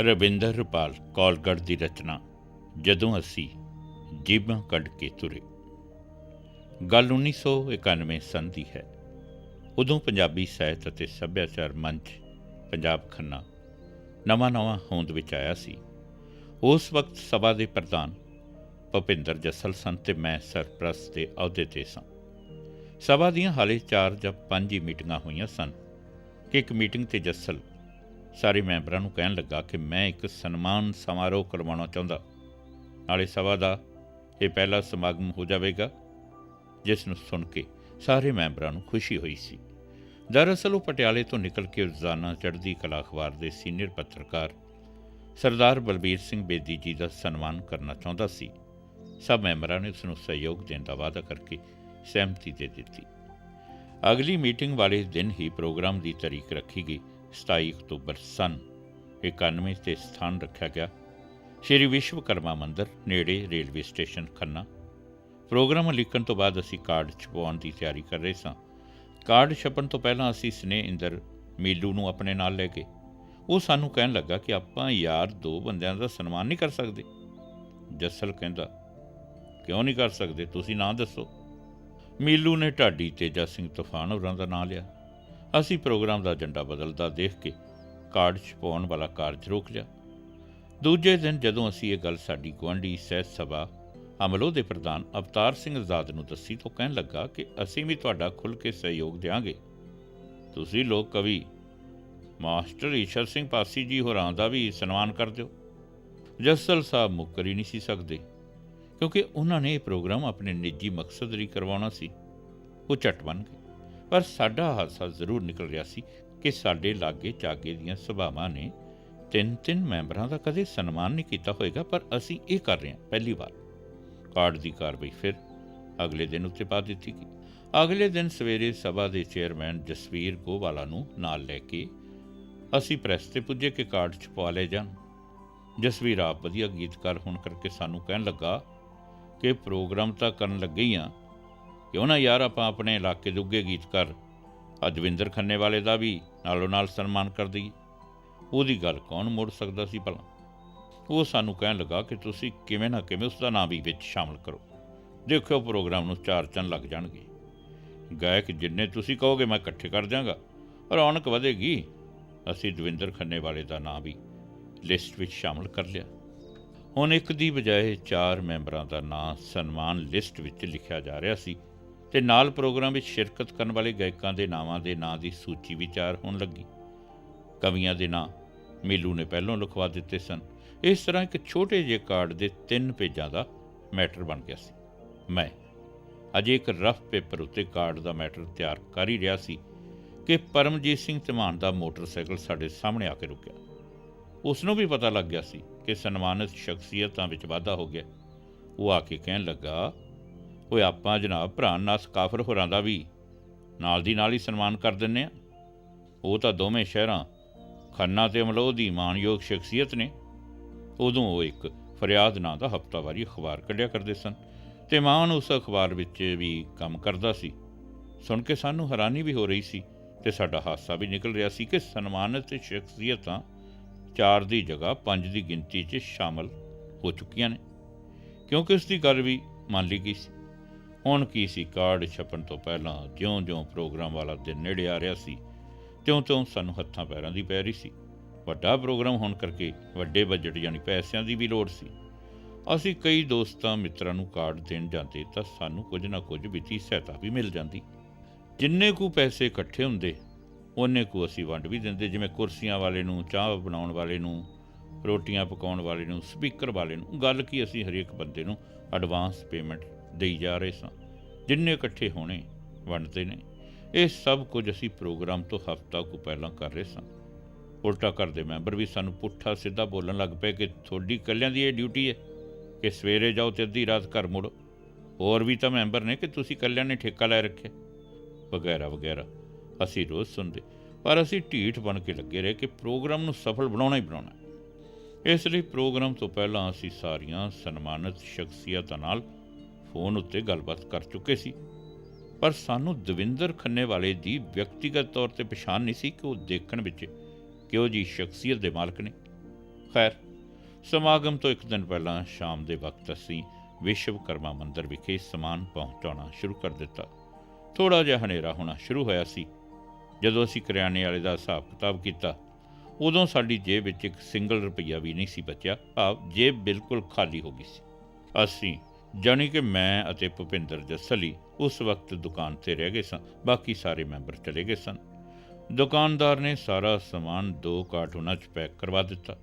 ਰਵਿੰਦਰ ਰੁਪਾਲ ਕੌਲਗੜ੍ਹ ਦੀ ਰਚਨਾ, ਜਦੋਂ ਅਸੀਂ ਜੀਬਾਂ ਕੱਢ ਕੇ ਤੁਰੇ। ਗੱਲ 1991 ਸੰਨ ਦੀ ਹੈ। ਉਦੋਂ ਪੰਜਾਬੀ ਸਾਹਿਤ ਅਤੇ ਸੱਭਿਆਚਾਰ ਮੰਚ ਪੰਜਾਬ ਖੰਨਾ ਨਵਾਂ ਨਵਾਂ ਹੋਂਦ ਵਿੱਚ ਆਇਆ ਸੀ। ਉਸ ਵਕਤ ਸਭਾ ਦੇ ਪ੍ਰਧਾਨ ਭੁਪਿੰਦਰ ਜੱਸਲ ਸਨ ਤੇ ਮੈਂ ਸਰਪ੍ਰਸਤ ਦੇ ਅਹੁਦੇ ਤੇ ਸਾਂ। ਸਭਾ ਦੀਆਂ ਹਾਲੇ 4 ਜਾਂ 5 ਹੀ ਮੀਟਿੰਗਾਂ ਹੋਈਆਂ ਸਨ। ਕਿ ਇੱਕ ਮੀਟਿੰਗ ਤੇ ਜੱਸਲ ਸਾਰੇ ਮੈਂਬਰਾਂ ਨੂੰ ਕਹਿਣ ਲੱਗਾ ਕਿ ਮੈਂ ਇੱਕ ਸਨਮਾਨ ਸਮਾਰੋਹ ਕਰਵਾਉਣਾ ਚਾਹੁੰਦਾ। ਨਾਲੇ ਸਭਾ ਦਾ ਇਹ ਪਹਿਲਾ ਸਮਾਗਮ ਹੋ ਜਾਵੇਗਾ, ਜਿਸ ਨੂੰ ਸੁਣ ਕੇ ਸਾਰੇ ਮੈਂਬਰਾਂ ਨੂੰ ਖੁਸ਼ੀ ਹੋਈ ਸੀ। ਦਰਅਸਲ ਉਹ ਪਟਿਆਲੇ ਤੋਂ ਨਿਕਲ ਕੇ ਰੋਜ਼ਾਨਾ ਚੜ੍ਹਦੀ ਕਲਾ ਅਖਬਾਰ ਦੇ ਸੀਨੀਅਰ ਪੱਤਰਕਾਰ ਸਰਦਾਰ ਬਲਬੀਰ ਸਿੰਘ ਬੇਦੀ ਜੀ ਦਾ ਸਨਮਾਨ ਕਰਨਾ ਚਾਹੁੰਦਾ ਸੀ। ਸਭ ਮੈਂਬਰਾਂ ਨੇ ਉਸ ਨੂੰ ਸਹਿਯੋਗ ਦੇਣ ਦਾ ਵਾਅਦਾ ਕਰਕੇ ਸਹਿਮਤੀ ਦੇ ਦਿੱਤੀ। ਅਗਲੀ ਮੀਟਿੰਗ ਵਾਲੇ ਦਿਨ ਹੀ ਪ੍ਰੋਗਰਾਮ ਦੀ ਤਾਰੀਖ ਰੱਖੀ ਗਈ। 27 ਅਕਤੂਬਰ ਸਨ। 91 ਤੇ ਸਥਾਨ ਰੱਖਿਆ ਗਿਆ। ਸ਼੍ਰੀ ਵਿਸ਼ਵਕਰਮਾ ਮੰਦਿਰ, ਨੇੜੇ ਰੇਲਵੇ ਸਟੇਸ਼ਨ ਖੰਨਾ। ਪ੍ਰੋਗਰਾਮ ਲਿਖਣ ਤੋਂ ਬਾਅਦ ਅਸੀਂ ਕਾਰਡ ਛਪਵਾਉਣ ਦੀ ਤਿਆਰੀ ਕਰ ਰਹੇ ਸਾਂ। ਕਾਰਡ ਛਪਣ ਤੋਂ ਪਹਿਲਾਂ ਅਸੀਂ ਸਨੇਹ ਇੰਦਰ ਮੀਲੂ ਨੂੰ ਆਪਣੇ ਨਾਲ ਲੈ ਕੇ ਉਹ ਸਾਨੂੰ ਕਹਿਣ ਲੱਗਾ ਕਿ ਆਪਾਂ ਯਾਰ ਦੋ ਬੰਦਿਆਂ ਦਾ ਸਨਮਾਨ ਨਹੀਂ ਕਰ ਸਕਦੇ। ਜੱਸਲ ਕਹਿੰਦਾ, ਕਿਉਂ ਨਹੀਂ ਕਰ ਸਕਦੇ? ਤੁਸੀਂ ਨਾਂ ਦੱਸੋ। ਮੀਲੂ ਨੇ ਢਾਡੀ ਤੇਜਾ ਸਿੰਘ ਤੂਫਾਨ ਹੋਰਾਂ ਦਾ ਨਾਂ ਲਿਆ। ਅਸੀਂ ਪ੍ਰੋਗਰਾਮ ਦਾ ਏਜੰਡਾ ਬਦਲਦਾ ਦੇਖ ਕੇ ਕਾਰਡ ਛਪਾਉਣ ਵਾਲਾ ਕਾਰਜ ਰੋਕ ਲਿਆ ਦੂਜੇ ਦਿਨ ਜਦੋਂ ਅਸੀਂ ਇਹ ਗੱਲ ਸਾਡੀ ਗੁਆਂਢੀ ਸਹਿਤ ਸਭਾ ਅਮਲੋ ਦੇ ਪ੍ਰਧਾਨ ਅਵਤਾਰ ਸਿੰਘ ਆਜ਼ਾਦ ਨੂੰ ਦੱਸੀ ਤਾਂ ਕਹਿਣ ਲੱਗਾ ਕਿ ਅਸੀਂ ਵੀ ਤੁਹਾਡਾ ਖੁੱਲ੍ਹ ਕੇ ਸਹਿਯੋਗ ਦੇਵਾਂਗੇ ਤੁਸੀਂ ਲੋਕ ਕਵੀ ਮਾਸਟਰ ਈਸ਼ਰ ਸਿੰਘ ਪਾਸੀ ਜੀ ਹੋਰਾਂ ਦਾ ਵੀ ਸਨਮਾਨ ਕਰ ਦਿਓ। ਜੱਸਲ ਸਾਹਿਬ ਮੁੱਕਰ ਹੀ ਨਹੀਂ ਸੀ ਸਕਦੇ ਕਿਉਂਕਿ ਉਹਨਾਂ ਨੇ ਇਹ ਪ੍ਰੋਗਰਾਮ ਆਪਣੇ ਨਿੱਜੀ ਮਕਸਦ ਲਈ ਕਰਵਾਉਣਾ ਸੀ। ਉਹ ਝਟ ਬਣ ਗਏ। ਪਰ ਸਾਡਾ ਹਾਦਸਾ ਜ਼ਰੂਰ ਨਿਕਲ ਰਿਹਾ ਸੀ ਕਿ ਸਾਡੇ ਲਾਗੇ ਚਾਗੇ ਦੀਆਂ ਸਭਾਵਾਂ ਨੇ ਤਿੰਨ ਤਿੰਨ ਮੈਂਬਰਾਂ ਦਾ ਕਦੇ ਸਨਮਾਨ ਨਹੀਂ ਕੀਤਾ ਹੋਵੇਗਾ ਪਰ ਅਸੀਂ ਇਹ ਕਰ ਰਹੇ ਹਾਂ, ਪਹਿਲੀ ਵਾਰ। ਕਾਰਡ ਦੀ ਕਾਰਵਾਈ ਫਿਰ ਅਗਲੇ ਦਿਨ ਉੱਤੇ ਪਾ ਦਿੱਤੀ ਗਈ। ਅਗਲੇ ਦਿਨ ਸਵੇਰੇ ਸਭਾ ਦੇ ਚੇਅਰਮੈਨ ਜਸਵੀਰ ਗੋਵਾਲਾ ਨੂੰ ਨਾਲ ਲੈ ਕੇ ਅਸੀਂ ਪ੍ਰੈਸ ਤੇ ਪੁੱਜੇ ਕਿ ਕਾਰਡ ਛਪਵਾ ਲੈ ਜਾਣ। ਜਸਵੀਰ ਆਪ ਵਧੀਆ ਗੀਤਕਾਰ ਹੋਣ ਕਰਕੇ ਸਾਨੂੰ ਕਹਿਣ ਲੱਗਾ ਕਿ ਪ੍ਰੋਗਰਾਮ ਤਾਂ ਕਰਨ ਲੱਗੇ ਹੀ ਆ ਕਿਉਂ ਨਾ ਯਾਰ ਆਪਾਂ ਆਪਣੇ ਇਲਾਕੇ ਦੇ ਉੱਗੇ ਗੀਤਕਾਰ ਅਜਵਿੰਦਰ ਖੰਨੇ ਵਾਲੇ ਦਾ ਵੀ ਨਾਲੋਂ ਨਾਲ ਸਨਮਾਨ ਕਰ ਦਈਏ? ਉਹਦੀ ਗੱਲ ਕੌਣ ਮੋੜ ਸਕਦਾ ਸੀ ਭਲਾ? ਉਹ ਸਾਨੂੰ ਕਹਿਣ ਲੱਗਾ ਕਿ ਤੁਸੀਂ ਕਿਵੇਂ ਨਾ ਕਿਵੇਂ ਉਸ ਦਾ ਨਾਮ ਵੀ ਵਿੱਚ ਸ਼ਾਮਲ ਕਰੋ। ਦੇਖਿਓ ਪ੍ਰੋਗਰਾਮ ਨੂੰ ਚਾਰ ਚੰਨ ਲੱਗ ਜਾਣਗੇ। ਗਾਇਕ ਜਿੰਨੇ ਤੁਸੀਂ ਕਹੋਗੇ ਮੈਂ ਇਕੱਠੇ ਕਰ ਦਿਆਂਗਾ। ਰੌਣਕ ਵਧੇਗੀ। ਅਸੀਂ ਦਵਿੰਦਰ ਖੰਨੇ ਵਾਲੇ ਦਾ ਨਾਮ ਵੀ ਲਿਸਟ ਵਿੱਚ ਸ਼ਾਮਲ ਕਰ ਲਿਆ। ਹੁਣ ਇੱਕ ਦੀ ਬਜਾਏ ਚਾਰ ਮੈਂਬਰਾਂ ਦਾ ਨਾਂ ਸਨਮਾਨ ਲਿਸਟ ਵਿੱਚ ਲਿਖਿਆ ਜਾ ਰਿਹਾ ਸੀ। ਤੇ ਨਾਲ ਪ੍ਰੋਗਰਾਮ ਵਿੱਚ ਸ਼ਿਰਕਤ ਕਰਨ ਵਾਲੇ ਗਾਇਕਾਂ ਦੇ ਨਾਵਾਂ ਦੇ ਨਾਂ ਦੀ ਸੂਚੀ ਵਿਚਾਰ ਹੋਣ ਲੱਗੀ। ਕਵੀਆਂ ਦੇ ਨਾਂ ਮੀਲੂ ਨੇ ਪਹਿਲਾਂ ਲਿਖਵਾ ਦਿੱਤੇ ਸਨ। ਇਸ ਤਰ੍ਹਾਂ ਇੱਕ ਛੋਟੇ ਜਿਹੇ ਕਾਰਡ ਦੇ ਤਿੰਨ ਪੇਜਾਂ ਦਾ ਮੈਟਰ ਬਣ ਗਿਆ ਸੀ। ਮੈਂ ਅਜੇ ਇੱਕ ਰਫ ਪੇਪਰ ਉੱਤੇ ਕਾਰਡ ਦਾ ਮੈਟਰ ਤਿਆਰ ਕਰ ਹੀ ਰਿਹਾ ਸੀ ਕਿ ਪਰਮਜੀਤ ਸਿੰਘ ਧਮਾਨ ਦਾ ਮੋਟਰਸਾਈਕਲ ਸਾਡੇ ਸਾਹਮਣੇ ਆ ਕੇ ਰੁਕਿਆ। ਉਸ ਨੂੰ ਵੀ ਪਤਾ ਲੱਗ ਗਿਆ ਸੀ ਕਿ ਸਨਮਾਨਿਤ ਸ਼ਖਸੀਅਤਾਂ ਵਿੱਚ ਵਾਧਾ ਹੋ ਗਿਆ। ਉਹ ਆ ਕੇ ਕਹਿਣ ਲੱਗਾ ਓਏ ਆਪਾਂ ਜਨਾਬ ਭਰਾ ਨਾਸ ਕਾਫਰ ਹੋਰਾਂ ਦਾ ਵੀ। ਨਾਲ ਦੀ ਨਾਲ ਹੀ ਸਨਮਾਨ ਕਰ ਦਿੰਨੇ ਆ ਉਹ ਤਾਂ ਦੋਵੇਂ ਸ਼ਹਿਰਾਂ ਖੰਨਾ ਤੇ ਅਮਲੋਹ ਦੀ ਮਾਨਯੋਗ ਸ਼ਖਸੀਅਤ ਨੇ। ਉਦੋਂ ਉਹ ਇੱਕ ਫਰਿਆਦ ਨਾਂ ਦਾ ਹਫਤਾਵਾਰੀ ਅਖਬਾਰ ਕੱਢਿਆ ਕਰਦੇ ਸਨ ਤੇ ਮਾਨ ਉਸ ਅਖਬਾਰ ਵਿੱਚ ਵੀ ਕੰਮ ਕਰਦਾ ਸੀ। ਸੁਣ ਕੇ ਸਾਨੂੰ ਹੈਰਾਨੀ ਵੀ ਹੋ ਰਹੀ ਸੀ ਤੇ ਸਾਡਾ ਹਾਸਾ ਵੀ ਨਿਕਲ ਰਿਹਾ ਸੀ ਕਿ ਸਨਮਾਨਿਤ ਸ਼ਖਸੀਅਤਾਂ ਚਾਰ ਦੀ ਜਗ੍ਹਾ ਪੰਜ ਦੀ ਗਿਣਤੀ 'ਚ ਸ਼ਾਮਲ ਹੋ ਚੁੱਕੀਆਂ ਨੇ। ਕਿਉਂਕਿ ਉਸ ਦੀ ਗੱਲ ਵੀ ਮੰਨ ਲਈ ਗਈ ਸੀ। ਹੁਣ ਕੀ ਸੀ? ਕਾਰਡ ਛਪਣ ਤੋਂ ਪਹਿਲਾਂ ਜਿਉਂ-ਜਿਉਂ ਪ੍ਰੋਗਰਾਮ ਵਾਲਾ ਦਿਨ ਨੇੜੇ ਆ ਰਿਹਾ ਸੀ, ਤਿਉਂ-ਤਿਉਂ ਸਾਨੂੰ ਹੱਥਾਂ ਪੈਰਾਂ ਦੀ ਪੈ ਰਹੀ ਸੀ। ਵੱਡਾ ਪ੍ਰੋਗਰਾਮ ਹੋਣ ਕਰਕੇ ਵੱਡੇ ਬਜਟ ਯਾਨੀ ਪੈਸਿਆਂ ਦੀ ਵੀ ਲੋੜ ਸੀ। ਅਸੀਂ ਕਈ ਦੋਸਤਾਂ ਮਿੱਤਰਾਂ ਨੂੰ ਕਾਰਡ ਦੇਣ ਜਾਂਦੇ ਤਾਂ ਸਾਨੂੰ ਕੁਝ ਨਾ ਕੁਝ ਵਿੱਤੀ ਸਹਾਇਤਾ ਵੀ ਮਿਲ ਜਾਂਦੀ। ਜਿੰਨੇ ਕੁ ਪੈਸੇ ਇਕੱਠੇ ਹੁੰਦੇ, ਉਹਨੇ ਕੁ ਅਸੀਂ ਵੰਡ ਵੀ ਦਿੰਦੇ, ਜਿਵੇਂ ਕੁਰਸੀਆਂ ਵਾਲੇ ਨੂੰ, ਚਾਹ ਬਣਾਉਣ ਵਾਲੇ ਨੂੰ, ਰੋਟੀਆਂ ਪਕਾਉਣ ਵਾਲੇ ਨੂੰ, ਸਪੀਕਰ ਵਾਲੇ ਨੂੰ। ਗੱਲ ਕੀ ਅਸੀਂ ਹਰੇਕ ਬੰਦੇ ਨੂੰ ਐਡਵਾਂਸ ਪੇਮੈਂਟ ਦੇਈ ਜਾ ਰਹੇ ਸਾਂ। ਜਿੰਨੇ ਇਕੱਠੇ ਹੋਣੇ, ਵੰਡਦੇ ਨੇ। ਇਹ ਸਭ ਕੁਝ ਅਸੀਂ ਪ੍ਰੋਗਰਾਮ ਤੋਂ ਹਫ਼ਤਾ ਕੁ ਪਹਿਲਾਂ ਕਰ ਰਹੇ ਸਾਂ। ਉਲਟਾ ਘਰ ਦੇ ਮੈਂਬਰ ਵੀ ਸਾਨੂੰ ਪੁੱਠਾ ਸਿੱਧਾ ਬੋਲਣ ਲੱਗ ਪਏ ਕਿ ਤੁਹਾਡੀ ਇਕੱਲਿਆਂ ਦੀ ਇਹ ਡਿਊਟੀ ਹੈ ਕਿ ਸਵੇਰੇ ਜਾਓ ਤੇ ਅੱਧੀ ਰਾਤ ਘਰ ਮੁੜੋ। ਹੋਰ ਵੀ ਤਾਂ ਮੈਂਬਰ ਨੇ ਕਿ ਤੁਸੀਂ ਇਕੱਲਿਆਂ ਨੇ ਠੇਕਾ ਲੈ ਰੱਖਿਆ। ਵਗੈਰਾ ਵਗੈਰਾ। ਅਸੀਂ ਰੋਜ਼ ਸੁਣਦੇ, ਪਰ ਅਸੀਂ ਢੀਠ ਬਣ ਕੇ ਲੱਗੇ ਰਹੇ ਕਿ ਪ੍ਰੋਗਰਾਮ ਨੂੰ ਸਫਲ ਬਣਾਉਣਾ ਹੀ ਬਣਾਉਣਾ ਇਸ ਲਈ ਪ੍ਰੋਗਰਾਮ ਤੋਂ ਪਹਿਲਾਂ ਅਸੀਂ ਸਾਰੀਆਂ ਸਨਮਾਨਿਤ ਸ਼ਖਸੀਅਤਾਂ ਨਾਲ ਫੋਨ ਉੱਤੇ ਗੱਲਬਾਤ ਕਰ ਚੁੱਕੇ ਸੀ। ਪਰ ਸਾਨੂੰ ਦਵਿੰਦਰ ਖੰਨੇ ਵਾਲੇ ਦੀ ਵਿਅਕਤੀਗਤ ਤੌਰ ਤੇ ਪਛਾਣ ਨਹੀਂ ਸੀ ਕਿ ਉਹ ਦੇਖਣ ਵਿੱਚ ਕਿਹੋ ਜੀ ਸ਼ਖਸੀਅਤ ਦੇ ਮਾਲਕ ਨੇ। ਖੈਰ, ਸਮਾਗਮ ਤੋਂ ਇੱਕ ਦਿਨ ਪਹਿਲਾਂ ਸ਼ਾਮ ਦੇ ਵਕਤ ਅਸੀਂ ਵਿਸ਼ਵਕਰਮਾ ਮੰਦਿਰ ਵਿਖੇ ਸਮਾਨ ਪਹੁੰਚਾਉਣਾ ਸ਼ੁਰੂ ਕਰ ਦਿੱਤਾ। ਥੋੜਾ ਜਿਹਾ ਹਨੇਰਾ ਹੋਣਾ ਸ਼ੁਰੂ ਹੋਇਆ ਸੀ। ਜਦੋਂ ਅਸੀਂ ਕਰਿਆਨੇ ਵਾਲੇ ਦਾ ਹਿਸਾਬ ਕਿਤਾਬ ਕੀਤਾ, ਉਦੋਂ ਸਾਡੀ ਜੇਬ ਵਿੱਚ ਇੱਕ ਸਿੰਗਲ ਰੁਪਈਆ ਵੀ ਨਹੀਂ ਸੀ ਬਚਿਆ। ਭਾਵ ਜੇਬ ਬਿਲਕੁਲ ਖਾਲੀ ਹੋ ਗਈ ਸੀ। ਅਸੀਂ ਜਾਣੀ ਕਿ ਮੈਂ ਅਤੇ ਭੁਪਿੰਦਰ ਜੱਸਲੀ ਉਸ ਵਕਤ ਦੁਕਾਨ ਤੇ ਰਹਿ ਗਏ ਸਾਂ। ਬਾਕੀ ਸਾਰੇ ਮੈਂਬਰ ਚਲੇ ਗਏ ਸਨ। ਦੁਕਾਨਦਾਰ ਨੇ ਸਾਰਾ ਸਮਾਨ ਦੋ ਕਾਰਟੂਨਾਂ 'ਚ ਪੈਕ ਕਰਵਾ ਦਿੱਤਾ।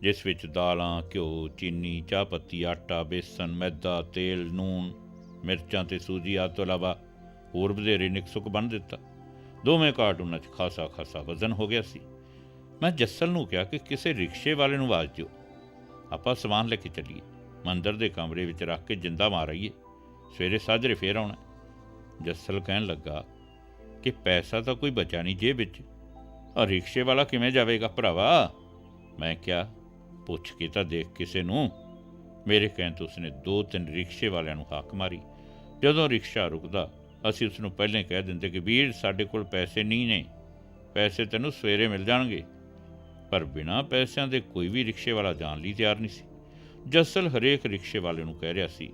ਜਿਸ ਵਿੱਚ ਦਾਲਾਂ, ਘਿਓ, ਚੀਨੀ, ਚਾਹ ਪੱਤੀ, ਆਟਾ, ਬੇਸਨ, ਮੈਦਾ, ਤੇਲ ਨੂਨ ਮਿਰਚਾਂ ਤੇ ਸੂਜੀ ਆਦਿ ਤੋਂ ਇਲਾਵਾ ਹੋਰ ਵਧੇਰੇ ਨਿਕਸੁਕ ਬਣ ਦਿੱਤਾ। ਦੋਵੇਂ ਕਾਰਟੂਨਾਂ 'ਚ ਖਾਸਾ ਖਾਸਾ ਵਜ਼ਨ ਹੋ ਗਿਆ ਸੀ। ਮੈਂ ਜੱਸਲ ਨੂੰ ਕਿਹਾ ਕਿ ਕਿਸੇ ਰਿਕਸ਼ੇ ਵਾਲੇ ਨੂੰ ਆਵਾਜ਼ ਦਿਓ। ਆਪਾਂ ਸਮਾਨ ਲੈ ਕੇ ਚੱਲੀਏ। ਮੰਦਰ ਦੇ ਕਮਰੇ ਵਿੱਚ ਰੱਖ ਕੇ ਜਿੰਦਾ ਮਾਰ ਆਈਏ। ਸਵੇਰੇ ਸਾਜਰੇ ਫੇਰ ਆਉਣਾ। ਜੱਸਲ ਕਹਿਣ ਲੱਗਾ ਕਿ ਪੈਸਾ ਤਾਂ ਕੋਈ ਬਚਾ ਨਹੀਂ ਜੇਬ ਵਿੱਚ। ਆ ਰਿਕਸ਼ੇ ਵਾਲਾ ਕਿਵੇਂ ਜਾਵੇਗਾ ਭਰਾਵਾ? ਮੈਂ ਕਿਹਾ, ਪੁੱਛ ਕੇ ਤਾਂ ਦੇਖ ਕਿਸੇ ਨੂੰ। ਮੇਰੇ ਕਹਿਣ ਤੋਂ ਉਸਨੇ ਦੋ ਤਿੰਨ ਰਿਕਸ਼ੇ ਵਾਲਿਆਂ ਨੂੰ ਹਾਕ ਮਾਰੀ। ਜਦੋਂ ਰਿਕਸ਼ਾ ਰੁਕਦਾ, ਅਸੀਂ ਉਸ ਨੂੰ ਪਹਿਲਾਂ ਕਹਿ ਦਿੰਦੇ ਕਿ ਵੀਰ, ਸਾਡੇ ਕੋਲ ਪੈਸੇ ਨਹੀਂ ਨੇ। ਪੈਸੇ ਤੈਨੂੰ ਸਵੇਰੇ ਮਿਲ ਜਾਣਗੇ। ਪਰ ਬਿਨਾਂ ਪੈਸਿਆਂ ਦੇ ਕੋਈ ਵੀ ਰਿਕਸ਼ੇ ਵਾਲਾ ਜਾਣ ਲਈ ਤਿਆਰ ਨਹੀਂ ਸੀ। ਜੱਸਲ ਹਰੇਕ ਰਿਕਸ਼ੇ ਵਾਲੇ ਨੂੰ ਕਹਿ ਰਿਹਾ ਸੀ,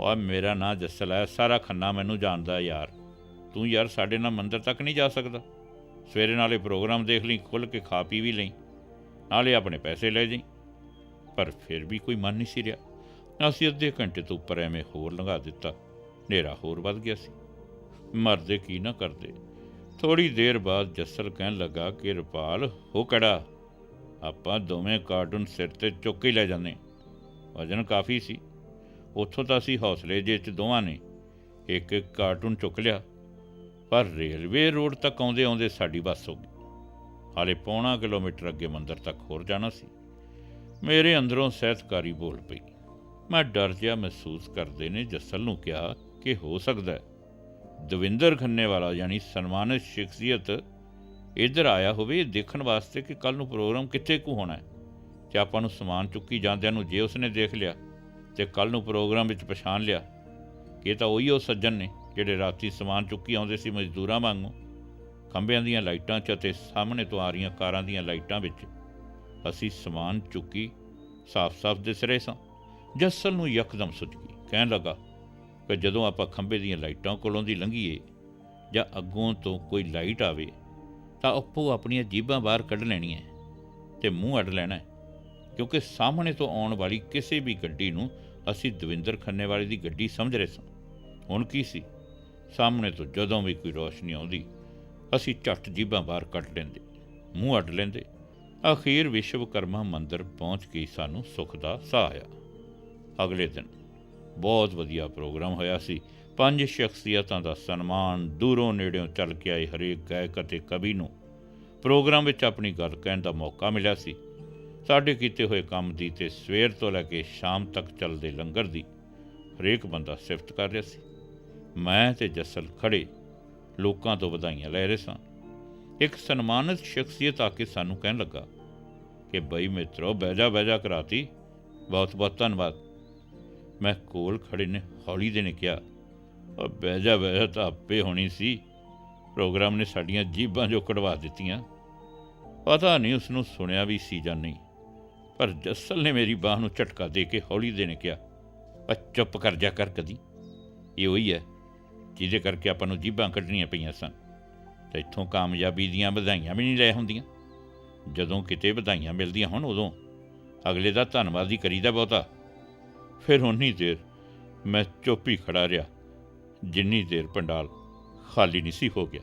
ਓਏ ਮੇਰਾ ਨਾਂ ਜੱਸਲ ਹੈ, ਸਾਰਾ ਖੰਨਾ ਮੈਨੂੰ ਜਾਣਦਾ ਯਾਰ। ਤੂੰ ਯਾਰ ਸਾਡੇ ਨਾਲ ਮੰਦਰ ਤੱਕ ਨਹੀਂ ਜਾ ਸਕਦਾ। ਸਵੇਰੇ ਨਾਲੇ ਪ੍ਰੋਗਰਾਮ ਦੇਖ ਲਈ ਖੁੱਲ ਕੇ ਖਾ ਪੀ ਵੀ ਲਈ, ਨਾਲੇ ਆਪਣੇ ਪੈਸੇ ਲੈ ਜਾਈ। ਪਰ ਫਿਰ ਵੀ ਕੋਈ ਮਨ ਨਹੀਂ ਸੀ ਰਿਹਾ। ਅਸੀਂ ਅੱਧੇ ਘੰਟੇ ਤੋਂ ਉੱਪਰ ਐਵੇਂ ਹੋਰ ਲੰਘਾ ਦਿੱਤਾ, ਹਨੇਰਾ ਹੋਰ ਵੱਧ ਗਿਆ ਸੀ। ਮਰਦੇ ਕੀ ਨਾ ਕਰਦੇ। ਥੋੜੀ ਦੇਰ ਬਾਅਦ ਜੱਸਲ ਕਹਿਣ ਲੱਗਾ ਕਿ, ਰੁਪਾਲ, ਹੋ ਕੜਾ, ਆਪਾਂ ਦੋਵੇਂ ਕਾਰਟੂਨ ਸਿਰ ਤੇ ਚੁੱਕ ਕੇ ਲੈ ਜਾਂਦੇ ਵਜਨ ਕਾਫੀ ਸੀ। ਉੱਥੋਂ ਤਾਂ ਅਸੀਂ ਹੌਸਲੇ ਜੇ ਚ ਦੋਵਾਂ ਨੇ ਇੱਕ ਇੱਕ ਕਾਰਟੂਨ ਚੁੱਕ ਲਿਆ। ਪਰ ਰੇਲਵੇ ਰੋਡ ਤੱਕ ਆਉਂਦੇ ਆਉਂਦੇ ਸਾਡੀ ਬੱਸ ਹੋ ਗਈ। ਹਾਲੇ ਪੌਣਾ ਕਿਲੋਮੀਟਰ ਅੱਗੇ ਮੰਦਰ ਤੱਕ ਹੋਰ ਜਾਣਾ ਸੀ। ਮੇਰੇ ਅੰਦਰੋਂ ਸਹਿਤਕਾਰੀ ਬੋਲ ਪਈ। ਮੈਂ ਡਰ ਜਿਹਾ ਮਹਿਸੂਸ ਕਰਦੇ ਨੇ ਜੱਸਲ ਨੂੰ ਕਿਹਾ ਕਿ ਹੋ ਸਕਦਾ ਹੈ। ਦਵਿੰਦਰ ਖੰਨੇ ਵਾਲਾ ਯਾਨੀ ਸਨਮਾਨਿਤ ਸ਼ਖਸੀਅਤ ਇੱਧਰ ਆਇਆ ਹੋਵੇ ਇਹ ਦੇਖਣ ਵਾਸਤੇ ਕਿ ਕੱਲ ਨੂੰ ਪ੍ਰੋਗਰਾਮ ਕਿੱਥੇ ਕੁ ਹੋਣਾ ਹੈ। ਤੇ ਆਪਾਂ ਨੂੰ ਸਮਾਨ ਚੁੱਕੀ ਜਾਂਦਿਆਂ ਨੂੰ ਜੇ ਉਸਨੇ ਦੇਖ ਲਿਆ ਤੇ ਕੱਲ ਨੂੰ ਪ੍ਰੋਗਰਾਮ ਵਿੱਚ ਪਛਾਣ ਲਿਆ ਕਿ ਇਹ ਤਾਂ ਉਹੀ ਉਹ ਸੱਜਣ ਨੇ ਜਿਹੜੇ ਰਾਤੀ ਸਮਾਨ ਚੁੱਕੀ ਆਉਂਦੇ ਸੀ ਮਜ਼ਦੂਰਾਂ ਵਾਂਗੂ। ਖੰਭਿਆਂ ਦੀਆਂ ਲਾਈਟਾਂ 'ਚ ਅਤੇ ਸਾਹਮਣੇ ਤੋਂ ਆ ਰਹੀਆਂ ਕਾਰਾਂ ਦੀਆਂ ਲਾਈਟਾਂ ਵਿੱਚ ਅਸੀਂ ਸਮਾਨ ਚੁੱਕੀ ਸਾਫ਼-ਸਾਫ਼ ਦਿਸ ਰਹੇ ਸਾਂ। ਜੱਸਲ ਨੂੰ ਯਕਦਮ ਸੁੱਝ ਗਈ, ਕਹਿਣ ਲੱਗਾ ਕਿ ਜਦੋਂ ਆਪਾਂ ਖੰਭੇ ਦੀਆਂ ਲਾਈਟਾਂ ਕੋਲੋਂ ਦੀ ਲੰਘੀਏ ਜਾਂ ਅੱਗੋਂ ਤੋਂ ਕੋਈ ਲਾਈਟ ਆਵੇ ਤਾਂ ਆਪੋ ਆਪਣੀਆਂ ਜੀਬਾਂ ਬਾਹਰ ਕੱਢ ਲੈਣੀਆਂ ਤੇ ਮੂੰਹ ਅੱਡ ਲੈਣਾ ਹੈ। ਕਿਉਂਕਿ ਸਾਹਮਣੇ ਤੋਂ ਆਉਣ ਵਾਲੀ ਕਿਸੇ ਵੀ ਗੱਡੀ ਨੂੰ ਅਸੀਂ ਦਵਿੰਦਰ ਖੰਨੇ ਵਾਲੇ ਦੀ ਗੱਡੀ ਸਮਝ ਰਹੇ ਸਾਂ। ਹੁਣ ਕੀ ਸੀ? ਸਾਹਮਣੇ ਤੋਂ ਜਦੋਂ ਵੀ ਕੋਈ ਰੋਸ਼ਨੀ ਆਉਂਦੀ, ਅਸੀਂ ਝੱਟ ਜੀਬਾਂ ਬਾਹਰ ਕੱਢ ਲੈਂਦੇ, ਮੂੰਹ ਅੱਡ ਲੈਂਦੇ। ਅਖੀਰ ਵਿਸ਼ਵਕਰਮਾ ਮੰਦਿਰ ਪਹੁੰਚ ਕੇ ਸਾਨੂੰ ਸੁੱਖ ਦਾ ਸਾਹ ਆਇਆ। ਅਗਲੇ ਦਿਨ ਬਹੁਤ ਵਧੀਆ ਪ੍ਰੋਗਰਾਮ ਹੋਇਆ ਸੀ। ਪੰਜ ਸ਼ਖਸੀਅਤਾਂ ਦਾ ਸਨਮਾਨ ਦੂਰੋਂ ਨੇੜਿਓਂ ਚੱਲ ਕੇ ਆਏ ਹਰੇਕ ਗਾਇਕ ਅਤੇ ਕਵੀ ਨੂੰ। ਪ੍ਰੋਗਰਾਮ ਵਿੱਚ ਆਪਣੀ ਗੱਲ ਕਹਿਣ ਦਾ ਮੌਕਾ ਮਿਲਿਆ ਸੀ। ਸਾਡੇ ਕੀਤੇ ਹੋਏ ਕੰਮ ਦੀ ਤੇ ਸਵੇਰ ਤੋਂ ਲੈ ਕੇ ਸ਼ਾਮ ਤੱਕ ਚੱਲਦੇ ਲੰਗਰ ਦੀ ਹਰੇਕ ਬੰਦਾ ਸਿਫਤ ਕਰ ਰਿਹਾ ਸੀ। ਮੈਂ ਤੇ ਜੱਸਲ ਖੜੇ ਲੋਕਾਂ ਤੋਂ ਵਧਾਈਆਂ ਲੈ ਰਹੇ ਸਾਂ। ਇੱਕ ਸਨਮਾਨਿਤ ਸ਼ਖਸੀਅਤ ਆ ਕੇ ਸਾਨੂੰ ਕਹਿਣ ਲੱਗਾ ਕਿ ਬਈ ਮਿੱਤਰੋ ਬਹਿਜਾ ਬਹਿਜਾ ਕਰਾਤੀ। ਬਹੁਤ ਬਹੁਤ ਧੰਨਵਾਦ। ਮੈਂ ਕੋਲ ਖੜੇ ਨੇ, ਹੌਲੀ ਦੇ ਨੇ ਕਿਹਾ, ਉਹ ਬਹਿਜਾ ਬਹਿਜਾ ਤਾਂ ਆਪੇ ਹੋਣੀ ਸੀ। ਪ੍ਰੋਗਰਾਮ ਨੇ ਸਾਡੀਆਂ ਜੀਬਾਂ ਜੋ ਕਢਵਾ ਦਿੱਤੀਆਂ। ਪਤਾ ਨਹੀਂ ਉਸ ਨੂੰ ਸੁਣਿਆ ਵੀ ਸੀ ਜਾਂ ਨਹੀਂ। ਪਰ ਜੱਸਲ ਨੇ ਮੇਰੀ ਬਾਹ ਨੂੰ ਝਟਕਾ ਦੇ ਕੇ ਹੌਲੀ ਦੇ ਨੇ ਕਿਹਾ ਆ ਚੁੱਪ ਕਰ ਜਾ ਕਰ ਕਦੀ। ਇਹ ਉਹੀ ਹੈ ਜਿਹਦੇ ਕਰਕੇ ਆਪਾਂ ਨੂੰ ਜੀਬਾਂ ਕੱਢਣੀਆਂ ਪਈਆਂ ਸਨ। ਤੇ ਇੱਥੋਂ ਕਾਮਯਾਬੀ ਦੀਆਂ ਵਧਾਈਆਂ ਵੀ ਨਹੀਂ ਲੈ ਹੁੰਦੀਆਂ। ਜਦੋਂ ਕਿਤੇ ਵਧਾਈਆਂ ਮਿਲਦੀਆਂ ਹੋਣ ਉਦੋਂ ਅਗਲੇ ਦਾ ਧੰਨਵਾਦ ਹੀ ਕਰੀਦਾ ਬਹੁਤਾ। ਫਿਰ ਉਨੀ ਦੇਰ ਮੈਂ ਚੁੱਪ ਹੀ ਖੜਾ ਰਿਹਾ, ਜਿੰਨੀ ਦੇਰ ਪੰਡਾਲ ਖਾਲੀ ਨਹੀਂ ਸੀ ਹੋ ਗਿਆ।